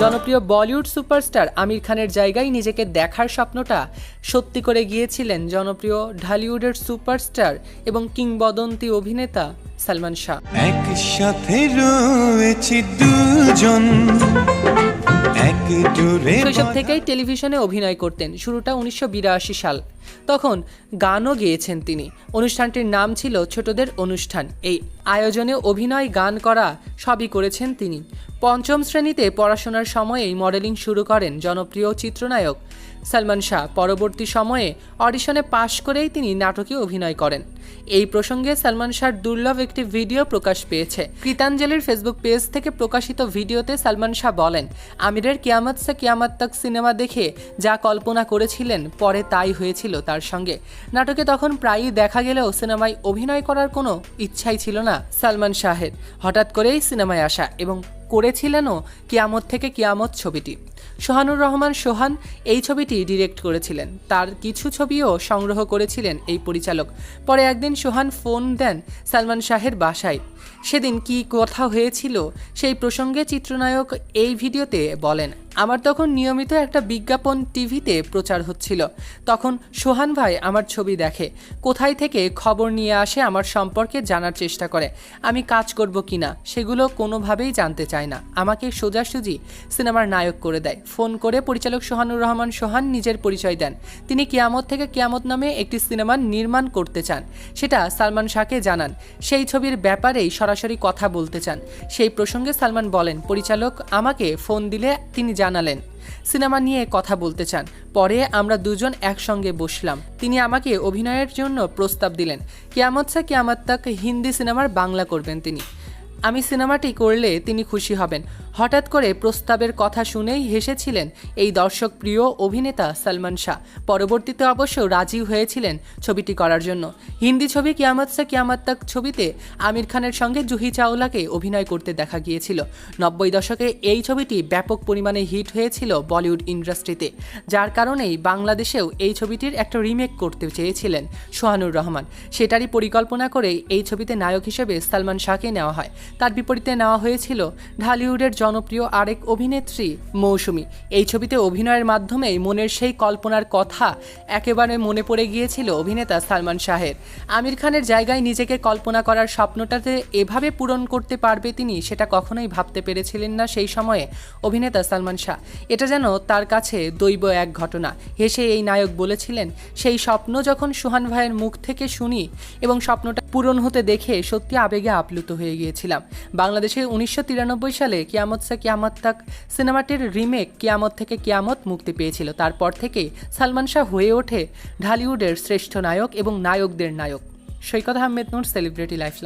জনপ্রিয় বলিউড সুপারস্টার আমির খানের জায়গায় নিজেকে দেখার স্বপ্নটা সত্যি করে গিয়েছিলেন জনপ্রিয় ঢালিউডের সুপারস্টার এবং কিংবদন্তি অভিনেতা সালমান শাহ। একসাথে রয়েছি দুজন। শৈশব থেকেই টেলিভিশনে অভিনয় করতেন। শুরুটা উনিশশো বিরাশি সাল। তখন গানও গেয়েছেন তিনি। অনুষ্ঠানটির নাম ছিল ছোটদের অনুষ্ঠান। এই আয়োজনে অভিনয়, গান করা সবই করেছেন তিনি। পঞ্চম শ্রেণীতে পড়াশোনার সময়েই মডেলিং শুরু করেন জনপ্রিয় চিত্রনায়ক সালমান শাহ। পরবর্তী সময়ে অডিশনে পাশ করেই তিনি নাটকে অভিনয় করেন। এই প্রসঙ্গে সালমান শাহর দুর্লভ একটি ভিডিও প্রকাশ পেয়েছে। কৃতাঞ্জলির ফেসবুক পেজ থেকে প্রকাশিত ভিডিওতে সালমান শাহ বলেন, আমিরের কিয়ামত সে কিয়ামত তক সিনেমা দেখে যা কল্পনা করেছিলেন, পরে তাই হয়েছিল। তার সঙ্গে। নাটকে তখন প্রায়ই দেখা গেলেও সিনেমায় অভিনয় করার কোনো ইচ্ছাই ছিল না সালমান শাহের। হঠাৎ করেই সিনেমায় আসা এবং করেছিলেনও কিয়ামত থেকে কিয়ামত ছবিটি। সোহানুর রহমান সোহান এই ছবিটি ডিরেক্ট করেছিলেন। তার কিছু ছবিও সংগ্রহ করেছিলেন এই পরিচালক। পরে একদিন সোহান ফোন দেন সালমান শাহের বাসায়। সেদিন কি কথা হয়েছিল সেই প্রসঙ্গে চিত্রনায়ক এই ভিডিওতে বলেন আমার তখন নিয়মিত একটা বিজ্ঞাপন টিভিতে প্রচার হচ্ছিল। তখন সোহান ভাই আমার ছবি দেখে, কোথায় থেকে খবর নিয়ে আসে আমার সম্পর্কে জানার চেষ্টা করে, আমি কাজ করব কি না সেগুলো কোনোভাবেই জানতে চায় না। আমাকে সোজাসুজি সিনেমার নায়ক করে দেয়। ফোন করে পরিচালক সোহানুর রহমান সোহান নিজের পরিচয় দেন। তিনি কিয়ামত থেকে কিয়ামত নামে একটি সিনেমা নির্মাণ করতে চান। সেটা সালমান শাহকে জানান। সেই ছবির ব্যাপারেই সরাসরি কথা বলতে চান। সেই প্রসঙ্গে সালমান বলেন, পরিচালক আমাকে ফোন দিলে তিনি জানালেন। সিনেমা নিয়ে কথা বলতে চান। পরে আমরা দুজন একসঙ্গে বসলাম। তিনি আমাকে অভিনয়ের জন্য প্রস্তাব দিলেন, কিয়ামত সা কেয়ামত তাক হিন্দি সিনেমার বাংলা করবেন তিনি। আমি সিনেমাটি করলে তিনি খুশি হবেন। হঠাৎ করে প্রস্তাবের কথা শুনেই হেসেছিলেন এই দর্শক প্রিয় অভিনেতা সালমান শাহ। পরবর্তীতে অবশ্য রাজি হয়েছিলেন ছবিটি করার জন্য। হিন্দি ছবি কিয়ামত সে কিয়ামত তাক ছবিতে আমির খানের সঙ্গে জুহি চাওলাকে অভিনয় করতে দেখা গিয়েছিল। নব্বই দশকে এই ছবিটি ব্যাপক পরিমাণে হিট হয়েছিল বলিউড ইন্ডাস্ট্রিতে, যার কারণেই বাংলাদেশেও এই ছবিটির একটা রিমেক করতে চেয়েছিলেন সোহানুর রহমান। সেটারই পরিকল্পনা করে এই ছবিতে নায়ক হিসেবে সালমান শাহকে নেওয়া হয়। তার বিপরীতে নেওয়া হয়েছিল ঢালিউডের জনপ্রিয় আরেক অভিনেত্রী, মৌসুমী। এই ছবিতে অভিনয়ের মাধ্যমেই মনের সেই কল্পনার কথা একেবারে মনে পড়ে গিয়েছিল অভিনেতা সালমান শাহের। আমির খানের জায়গায় নিজেকে কল্পনা করার স্বপ্নটাতে এভাবে পূরণ করতে পারবে তিনি সেটা কখনোই ভাবতে পেরেছিলেন না সেই সময়ে অভিনেতা সালমান শাহ। এটা যেন তার কাছে দৈব এক ঘটনা। হেসে এই নায়ক বলেছিলেন, সেই স্বপ্ন যখন সুহান ভাইয়ের মুখ থেকে শুনি এবং স্বপ্নটা পূরণ হতে দেখে সত্যি আবেগে আপ্লুত হয়ে গিয়েছিলাম। বাংলাদেশে উনিশশো তিরানব্বই সালে কিয়ামত সে কিয়ামত তাক সিনেমাটির রিমেক কিয়ামত থেকে কিয়ামত মুক্তি পেয়েছিল। তারপর থেকে সালমান শাহ হয়ে ওঠে ঢালিউডের শ্রেষ্ঠ নায়ক এবং নায়কদের নায়ক। Saikat Ahmed Noor celebrity life